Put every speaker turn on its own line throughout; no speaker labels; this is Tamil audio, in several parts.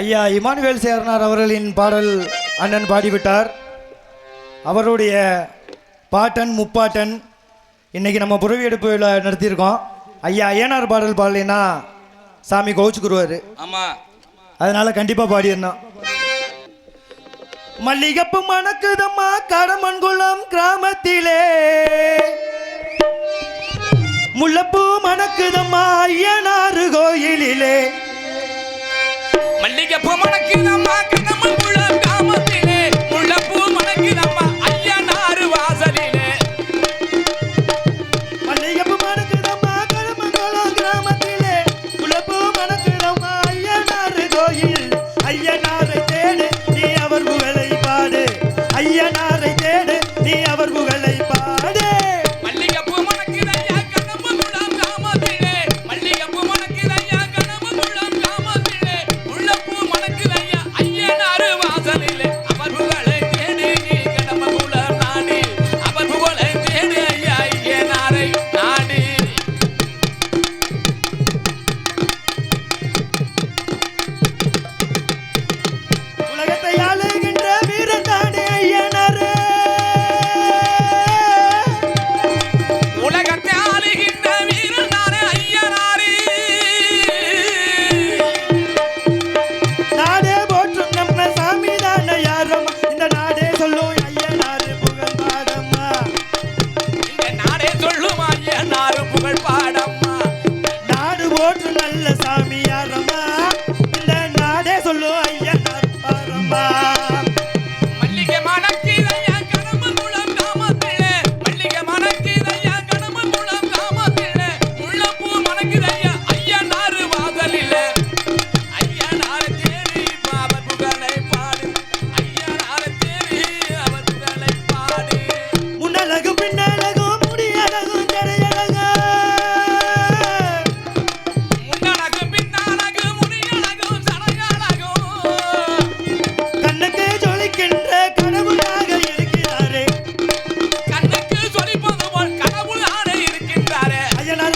ஐயா இமானுவேல் சேர்னார் அவர்களின் பாடல் அண்ணன் பாடிவிட்டார். அவருடைய பாட்டன் முப்பாட்டன் இன்னைக்கு நம்ம புறவி எடுப்பு நடத்தியிருக்கோம். ஐயா ஏனார் பாடல் பாடலைன்னா சாமி கோவிச்சுக்குருவார்.
ஆமாம்
அதனால் கண்டிப்பாக பாடிடணும். மல்லிகப்பு மணக்குதம்மா கடமன்குளம் கிராமத்திலே இங்க பொம்மனக்கு நம்ம লইয়া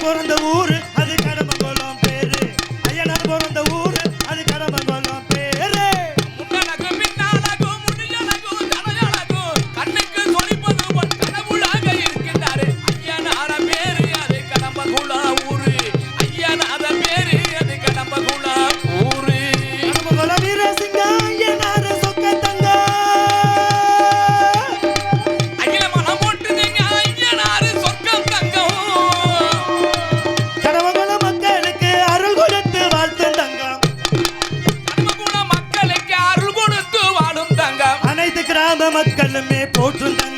பிறந்த ஊரு Don't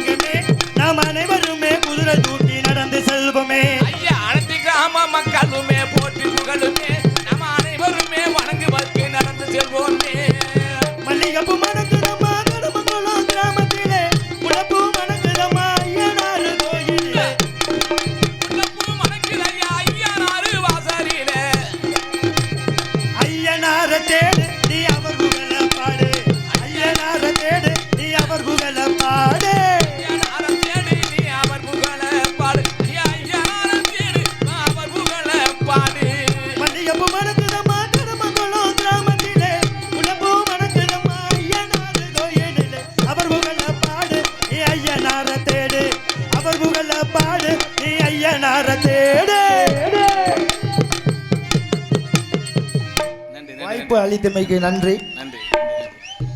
அளித்தமைக்கு
நன்றி